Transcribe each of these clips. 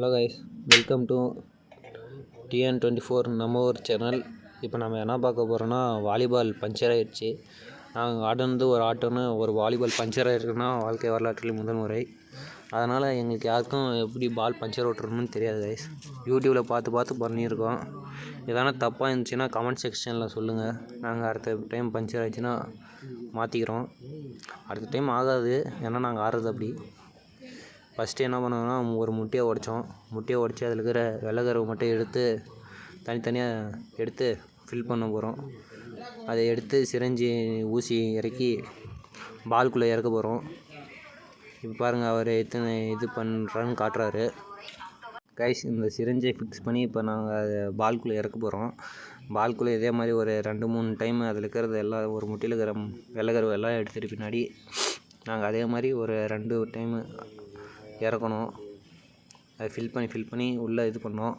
Hello guys welcome to TN twenty four நம்ம ஒரு channel இப்போ நம்ம என்ன பார்க்க போகிறோன்னா வாலிபால் பஞ்சர் ஆயிடுச்சு. நாங்கள் ஆடுனது ஒரு ஆட்டோன்னு ஒரு வாலிபால் பஞ்சர் ஆகிருக்குன்னா வாழ்க்கை வரலாற்றில் முதல் முறை. அதனால் எங்களுக்கு யாருக்கும் எப்படி பால் பஞ்சர் ஓட்டுறணும்னு தெரியாது கைஸ் யூடியூப்பில் பார்த்து பார்த்து பண்ணியிருக்கோம். எதனா தப்பாக இருந்துச்சுன்னா கமெண்ட் செக்ஷனில் சொல்லுங்கள் நாங்கள் அடுத்த டைம் பஞ்சர் ஆயிடுச்சுன்னா மாற்றிக்கிறோம் அடுத்த டைம் ஆகாது. ஏன்னா நாங்கள் ஆடுறது அப்படி. ஃபஸ்ட்டு என்ன பண்ணோம்னா ஒரு முட்டையை உடச்சோம். முட்டையை உடச்சி அதில் இருக்கிற வெள்ளைக்கருவை மட்டும் எடுத்து தனித்தனியாக எடுத்து ஃபில் பண்ண போகிறோம் அதை எடுத்து சிரஞ்சி ஊசி இறக்கி பால்குள்ளே இறக்க போகிறோம் இப்போ பாருங்கள் அவர் எத்தனை இது பண்ணுறான்னு காட்டுறாரு. கைஸ் இந்த சிரஞ்சை ஃபிக்ஸ் பண்ணி இப்போ நாங்கள் அதை பால்குள்ளே இறக்க போகிறோம் பால்குள்ளே இதே மாதிரி ஒரு ரெண்டு மூணு டைம் அதில் இருக்கிறது எல்லாம் ஒரு முட்டையில் இருக்கிற வெள்ளைக்கருவை எல்லாம் எடுத்துகிட்டு பின்னாடி நாங்கள் அதே மாதிரி ஒரு ரெண்டு டைமு இறக்கணும். அதை ஃபில் பண்ணி ஃபில் பண்ணி உள்ளே இது பண்ணோம்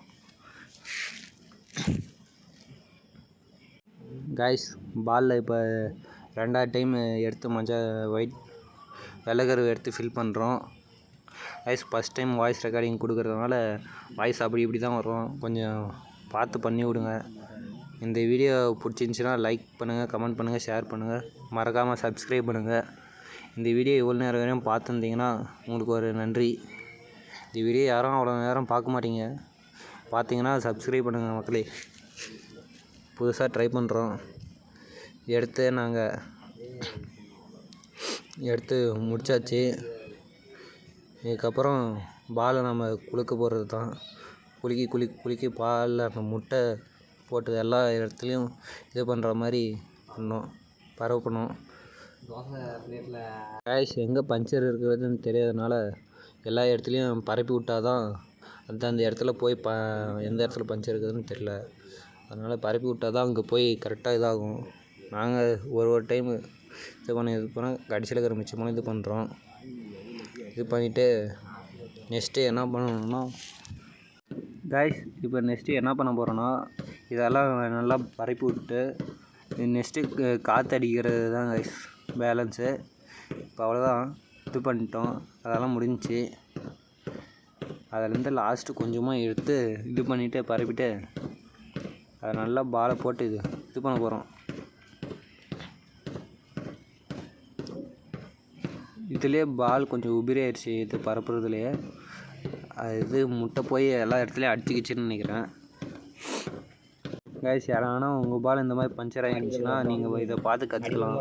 காய்ஸ் பாலில் இப்போ ரெண்டாவது டைம் எடுத்து மஞ்சள் ஒயிட் வெள்ளைக்கருவை எடுத்து ஃபில் பண்ணுறோம் guys first time voice recording கொடுக்குறதுனால வாய்ஸ் அப்படி இப்படி தான் வரும். கொஞ்சம் பார்த்து பண்ணி விடுங்க. இந்த வீடியோ பிடிச்சிருந்துச்சின்னா லைக் பண்ணுங்கள் கமெண்ட் பண்ணுங்கள் ஷேர் பண்ணுங்கள் மறக்காமல் சப்ஸ்கிரைப் பண்ணுங்கள் இந்த வீடியோ இவ்வளோ நேரம் வரையும் பார்த்துருந்தீங்கன்னா உங்களுக்கு ஒரு நன்றி. இந்த வீடியோ யாரும் அவ்வளோ நேரம் பார்க்க மாட்டீங்க. பார்த்தீங்கன்னா சப்ஸ்கிரைப் பண்ணுங்கள் மக்களே. புதுசாக ட்ரை பண்ணுறோம் எடுத்து நாங்கள் எடுத்து முடிச்சாச்சு. இதுக்கப்புறம் பாலை நம்ம குளிக்க போகிறது தான். குலுக்கி குலி குலுக்கி பாலில் அந்த முட்டை போட்டு எல்லா இடத்துலையும் இது பண்ணுற மாதிரி பண்ணோம். பரப்பணும் கேஷ் எங்கே பஞ்சர் இருக்கிறதுன்னு தெரியாதனால எல்லா இடத்துலையும் பரப்பி விட்டால் தான் அந்தந்த இடத்துல போய் ப எந்த இடத்துல பஞ்சர் இருக்குதுன்னு தெரில அதனால் பரப்பி விட்டா தான் அங்கே போய் கரெக்டாக இதாகும். நாங்கள் ஒரு ஒரு டைமு இது பண்ணி இது பண்ண கடைசியில் இருக்கிற மிச்சமான இது பண்ணுறோம் இது பண்ணிவிட்டு நெக்ஸ்ட்டு என்ன பண்ணணும்னா கைஸ் இப்போ நெக்ஸ்ட்டு என்ன பண்ண போகிறோன்னா இதெல்லாம் நல்லா பரப்பி விட்டு நெக்ஸ்ட்டு காற்று அடிக்கிறது தான் கைஸ் பேலன்ஸு. இப்போ அவ்வளோதான் இது பண்ணிட்டோம். அதெல்லாம் முடிஞ்சிச்சு. அதுலேருந்து லாஸ்ட்டு கொஞ்சமாக எடுத்து இது பண்ணிவிட்டு பரப்பிட்டு அதை நல்லா பாலை போட்டு இது இது பண்ண போகிறோம் இதுலேயே பால் கொஞ்சம் உபிரி ஆயிடுச்சு இது பரப்புறதுலேயே. அது இது முட்டை போய் எல்லா இடத்துலையும் அடிச்சுக்கிச்சுன்னு நினைக்கிறேன். கைஸ் யாரானா உங்கள் பால் இந்த மாதிரி பஞ்சர் ஆகிடுச்சுன்னா நீங்கள் இதை பார்த்து கற்றுக்கலாம்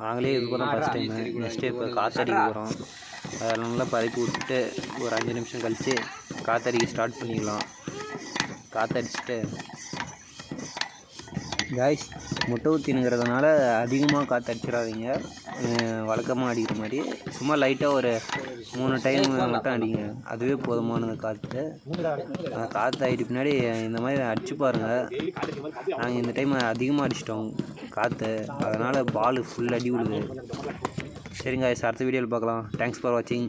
நாங்களே இது பண்ணோம் ஃபஸ்ட் டைம் நெக்ஸ்ட்டு இப்போ காற்றடிக்க போகிறோம் அதெல்லாம் நல்லா பரப்பி விட்டுட்டு ஒரு அஞ்சு நிமிஷம் கழித்து காற்றடிக்க ஸ்டார்ட் பண்ணிக்கலாம் காற்றடிச்சிட்டு காய்ஸ் முட்டை ஊற்றினுங்கிறதுனால அதிகமாக காற்று அடிச்சிடாதீங்க வழக்கமாக அடிக்கிற மாதிரி. சும்மா லைட்டாக ஒரு மூணு டைம் மட்டும் அடிங்க. அதுவே போதுமானது காற்று காற்று ஆகிட்டு பின்னாடி இந்த மாதிரி அடிச்சு பாருங்கள் நாங்கள் இந்த டைம் அதிகமாக அடிச்சிட்டோம் காற்று அதனால் பால் ஃபுல் அடி விடுது சரிங்க அடுத்த வீடியோவில் பார்க்கலாம். தேங்க்ஸ் ஃபார் வாட்சிங்